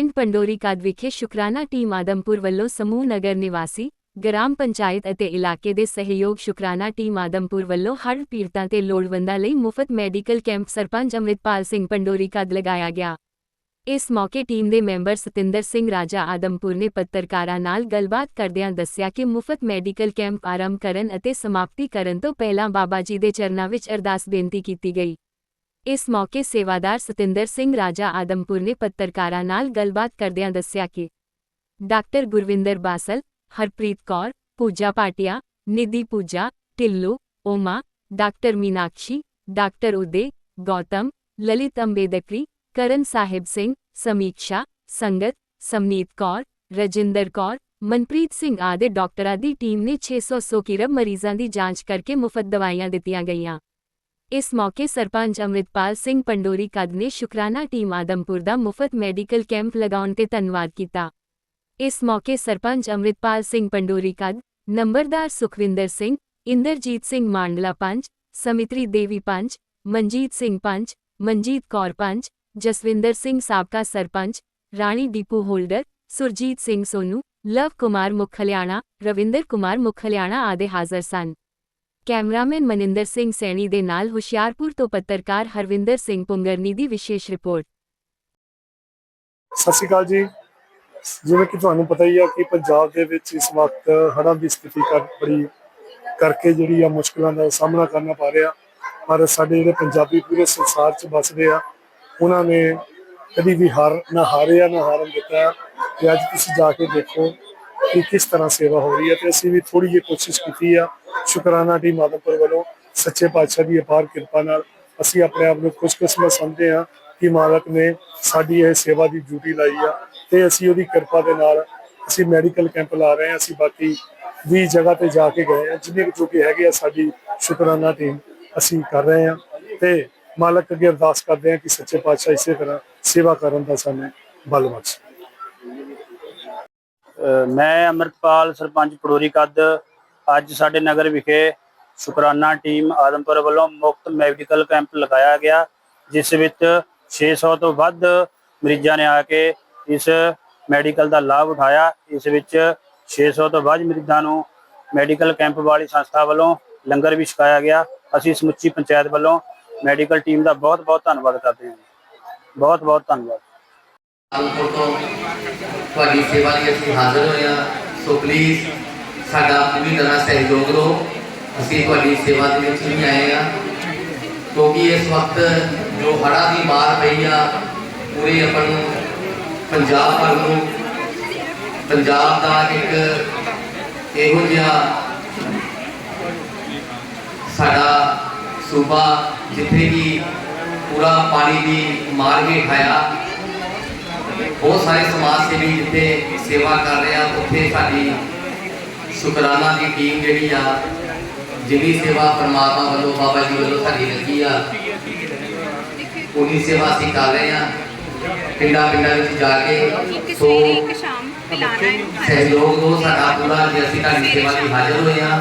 ਪਿੰਡ ਪੰਡੋਰੀ ਕਦ ਵਿਖੇ ਸ਼ੁਕਰਾਨਾ ਟੀਮ ਆਦਮਪੁਰ ਵੱਲੋਂ ਸਮੂਹ ਨਗਰ ਨਿਵਾਸੀ, ਗ੍ਰਾਮ ਪੰਚਾਇਤ ਅਤੇ ਇਲਾਕੇ ਦੇ ਸਹਿਯੋਗ ਸ਼ੁਕਰਾਨਾ ਟੀਮ ਆਦਮਪੁਰ ਵੱਲੋਂ ਹੜ੍ਹ ਪੀੜਤਾਂ ਤੇ ਲੋੜਵੰਦਾਂ ਲਈ ਮੁਫਤ ਮੈਡੀਕਲ ਕੈਂਪ ਸਰਪੰਚ ਅੰਮ੍ਰਿਤਪਾਲ ਸਿੰਘ ਪੰਡੋਰੀ ਕਦ ਲਗਾਇਆ ਗਿਆ। ਇਸ ਮੌਕੇ ਟੀਮ ਦੇ ਮੈਂਬਰ ਸਤਿੰਦਰ ਸਿੰਘ ਰਾਜਾ ਆਦਮਪੁਰ ਨੇ ਪੱਤਰਕਾਰਾਂ ਨਾਲ ਗੱਲਬਾਤ ਕਰਦਿਆਂ ਦੱਸਿਆ ਕਿ ਮੁਫਤ ਮੈਡੀਕਲ ਕੈਂਪ ਆਰੰਭ ਕਰਨ ਅਤੇ ਸਮਾਪਤੀ ਕਰਨ ਤੋਂ ਪਹਿਲਾਂ ਬਾਬਾ ਜੀ ਦੇ ਚਰਨਾਂ ਵਿੱਚ ਅਰਦਾਸ ਬੇਨਤੀ ਕੀਤੀ ਗਈ। ਇਸ ਮੌਕੇ ਸੇਵਾਦਾਰ ਸਤਿੰਦਰ ਸਿੰਘ ਰਾਜਾ ਆਦਮਪੁਰ ਨੇ ਪੱਤਰਕਾਰਾਂ ਨਾਲ ਗੱਲਬਾਤ ਕਰਦਿਆਂ ਦੱਸਿਆ ਕਿ doctor Gurvinder Basal, Harpreet Kaur, Pooja Patia, Nidhi Pooja, Dhillon, Uma, doctor Meenakshi, doctor Uday, Gautam, Lalit ਅੰਬੇਦਕਰੀ, ਕਰਨ ਸਾਹਿਬ ਸਿੰਘ ਸਮੀਕਸ਼ਾ ਸੰਗਤ, ਸਮਨੀਤ ਕੌਰ, ਰਜਿੰਦਰ ਕੌਰ, ਮਨਪ੍ਰੀਤ ਸਿੰਘ ਆਦਿ ਡਾਕਟਰਾਂ ਦੀ ਟੀਮ ਨੇ 600 ਕਿਰਬ ਮਰੀਜ਼ਾਂ ਦੀ ਜਾਂਚ ਕਰਕੇ ਮੁਫਤ ਦਵਾਈਆਂ ਦਿੱਤੀਆਂ ਗਈਆਂ। ਇਸ ਮੌਕੇ ਸਰਪੰਚ ਅੰਮ੍ਰਿਤਪਾਲ ਸਿੰਘ ਪੰਡੋਰੀ ਕਦ ਨੇ ਸ਼ੁਕਰਾਨਾ ਟੀਮ ਆਦਮਪੁਰ ਦਾ ਮੁਫਤ ਮੈਡੀਕਲ ਕੈਂਪ ਲਗਾਉਣ ਤੇ ਧੰਨਵਾਦ ਕੀਤਾ। ਇਸ ਮੌਕੇ ਸਰਪੰਚ ਅੰਮ੍ਰਿਤਪਾਲ ਸਿੰਘ ਪੰਡੋਰੀ ਕਦ, ਨੰਬਰਦਾਰ ਸੁਖਵਿੰਦਰ ਸਿੰਘ, ਇੰਦਰਜੀਤ ਸਿੰਘ ਮਾਂਡਲਾ ਪੰਚ, ਸਮਿਤਰੀ ਦੇਵੀ ਪੰਚ, ਮਨਜੀਤ ਸਿੰਘ ਪੰਚ, ਮਨਜੀਤ ਕੌਰ ਪੰਚ, ਜਸਵਿੰਦਰ ਸਿੰਘ ਸਾਬਕਾ ਸਰਪੰਚ, ਰਾਣੀ ਦੀਪੂ ਹੋਲਡਰ, ਸੁਰਜੀਤ ਸਿੰਘ ਸੋਨੂ, ਲਵ ਕੁਮਾਰ ਮੁਖਲਿਆਣਾ ਰਵਿੰਦਰ ਕੁਮਾਰ ਮੁਖਲਿਆਣਾ ਆਦਿ ਹਾਜ਼ਰ ਸਨ। ਕੈਮਰਾਮੈਨ ਮਨਿੰਦਰ ਸਿੰਘ ਸੈਣੀ ਦੇ ਨਾਲ ਹੁਸ਼ਿਆਰਪੁਰ ਤੋਂ ਪੱਤਰਕਾਰ ਹਰਵਿੰਦਰ ਸਿੰਘ ਪੁੰਗਰਨੀ ਦੀ ਵਿਸ਼ੇਸ਼ ਰਿਪੋਰਟ। ਸਤਿ ਸ਼੍ਰੀ ਅਕਾਲ ਜੀ। ਜਿਵੇਂ ਕਿ ਤੁਹਾਨੂੰ ਪਤਾ ਹੀ ਆ ਕਿ ਪੰਜਾਬ ਦੇ ਵਿੱਚ ਇਸ ਵਕਤ ਹੜ੍ਹਾਂ ਦੀ ਸਥਿਤੀ ਕਰ, ਬੜੀ ਕਰਕੇ ਜਿਹੜੀ ਆ ਮੁਸ਼ਕਲਾਂ ਦਾ ਸਾਹਮਣਾ ਕਰਨਾ ਪਾ ਰਿਹਾ। ਪਰ ਸਾਡੇ ਜਿਹੜੇ ਪੰਜਾਬੀ ਪੂਰੇ ਸੰਸਾਰ 'ਚ ਵੱਸਦੇ ਆ, ਉਹਨਾਂ ਨੇ ਕਦੀ ਵੀ ਹਾਰ ਨਾ ਹਾਰਿਆ, ਨਾ ਹਾਰਨ ਦਿੱਤਾ। ਤੇ ਅੱਜ ਤੁਸੀਂ ਜਾ ਕੇ ਦੇਖੋ ਕਿ ਕਿਸ ਤਰ੍ਹਾਂ ਸੇਵਾ ਹੋ ਰਹੀ ਹੈ ਤੇ ਅਸੀਂ ਵੀ ਥੋੜੀ ਜਿਹੀ ਕੋਸ਼ਿਸ਼ ਕੀਤੀ ਆ ਸ਼ੁਕਰਾਨਾ ਟੀਮ ਆਦਮਪੁਰ ਵੱਲੋਂ ਸੱਚੇ ਪਾਤਸ਼ਾਹ ਦੀ ਅਪਾਰ ਕਿਰਪਾ ਨਾਲ ਅਸੀਂ ਆਪਣੇ ਆਪ ਨੂੰ ਖੁਸ਼ਕਿਸਮਤ ਸਮਝਦੇ ਹਾਂ ਕਿ ਮਾਲਕ ਨੇ ਸਾਡੀ ਇਹ ਸੇਵਾ ਦੀ ਡਿਊਟੀ ਲਾਈ ਆ ਤੇ ਅਸੀਂ ਉਹਦੀ ਕਿਰਪਾ ਦੇ ਨਾਲ ਅਸੀਂ ਮੈਡੀਕਲ ਕੈਂਪ ਲਾ ਰਹੇ ਹਾਂ, ਅਸੀਂ ਬਾਕੀ 20 ਜਗ੍ਹਾ ਤੇ ਜਾ ਕੇ ਗਏ ਹਾਂ, ਜਿੰਨੇ ਕੁ ਕਿ ਹੈਗੇ ਆ ਸਾਡੀ ਸ਼ੁਕਰਾਨਾ ਟੀਮ ਅਸੀਂ ਕਰ ਰਹੇ ਹਾਂ ਤੇ ਮਾਲਕ ਅੱਗੇ ਅਰਦਾਸ ਕਰਦੇ ਹਾਂ ਕਿ ਸੱਚੇ ਪਾਤਸ਼ਾਹ ਇਸੇ ਤਰ੍ਹਾਂ ਸੇਵਾ ਕਰਨ ਦਾ ਸਾਨੂੰ ਬਲ ਬਖਸ਼ੇ। ਮੈਂ ਅਮਰਪਾਲ ਸਰਪੰਚ ਪੜੋਰੀ ਕੱਦ ਅੱਜ ਸਾਡੇ ਨਗਰ ਵਿਖੇ ਸ਼ੁਕਰਾਨਾ ਟੀਮ ਆਦਮਪੁਰ ਵੱਲੋਂ ਮੁਫਤ ਮੈਡੀਕਲ ਕੈਂਪ ਲਗਾਇਆ ਗਿਆ, ਜਿਸ ਵਿੱਚ 600 ਤੋਂ ਵੱਧ ਮਰੀਜ਼ਾਂ ਨੇ ਆ ਕੇ ਇਸ ਮੈਡੀਕਲ ਦਾ ਲਾਭ ਉਠਾਇਆ। ਇਸ ਵਿੱਚ 600 ਤੋਂ ਵੱਧ ਮਰੀਜ਼ਾਂ ਨੂੰ ਮੈਡੀਕਲ ਕੈਂਪ ਵਾਲੀ ਸੰਸਥਾ ਵੱਲੋਂ ਲੰਗਰ ਵੀ ਛਕਾਇਆ ਗਿਆ। ਅਸੀਂ ਸਮੁੱਚੀ ਪੰਚਾਇਤ ਵੱਲੋਂ ਮੈਡੀਕਲ ਟੀਮ ਦਾ ਬਹੁਤ ਬਹੁਤ ਧੰਨਵਾਦ ਕਰਦੇ ਹਾਂ ਬਹੁਤ ਬਹੁਤ ਧੰਨਵਾਦ। ਤੁਹਾਡੀ ਸੇਵਾ ਲਈ ਅਸੀਂ ਹਾਜ਼ਰ ਹੋਏ ਹਾਂ। ਸੋ ਪਲੀਜ਼ ਸਾਡਾ ਪੂਰੀ ਤਰ੍ਹਾਂ ਸਹਿਯੋਗ ਦਿਓ। ਅਸੀਂ ਤੁਹਾਡੀ ਸੇਵਾ ਦੇ ਵਿੱਚ ਹੀ ਆਏ ਹਾਂ। ਕਿਉਂਕਿ ਇਸ ਵਕਤ ਜੋ ਹੜ੍ਹਾਂ ਦੀ ਮਾਰ ਪਈ ਆ, ਪੂਰੇ ਆਪਾਂ ਨੂੰ ਪੰਜਾਬ ਭਰ ਨੂੰ, ਪੰਜਾਬ ਦਾ ਇੱਕ ਇਹੋ ਜਿਹਾ ਸਾਡਾ ਸੂਬਾ ਜਿੱਥੇ ਕਿ ਪੂਰਾ ਪਾਣੀ ਦੀ ਮਾਰ ਹੇਠ ਆਇਆ ਬਹੁਤ ਸਾਰੇ ਸਮਾਜ ਸੇਵੀ ਜਿੱਥੇ ਸੇਵਾ ਕਰ ਰਹੇ ਆ, ਉੱਥੇ ਸਾਡੀ ਸ਼ੁਕਰਾਨਾ ਦੀ ਟੀਮ ਜਿਹੜੀ ਆ ਜਿੰਨੀ ਸੇਵਾ ਪਰਮਾਤਮਾ ਵੱਲੋਂ ਬਾਬਾ ਜੀ ਵੱਲੋਂ ਸਾਡੀ ਲੱਗੀ ਆ ਉਨੀ ਸੇਵਾ ਅਸੀਂ ਕਰ ਰਹੇ ਆ। ਪਿੰਡਾਂ ਪਿੰਡਾਂ ਵਿੱਚ ਜਾ ਕੇ ਸੋ ਸਵੇਰੇ ਇੱਕ ਸ਼ਾਮ ਪਿਲਾਣਾ ਹੈ। ਸਹਿਯੋਗ ਦੋ ਸਾਡਾ ਪੂਰਾ ਜੇ ਅਸੀਂ ਤੁਹਾਡੀ ਸੇਵਾ ਲਈ ਹਾਜ਼ਰ ਹੋਏ ਆ।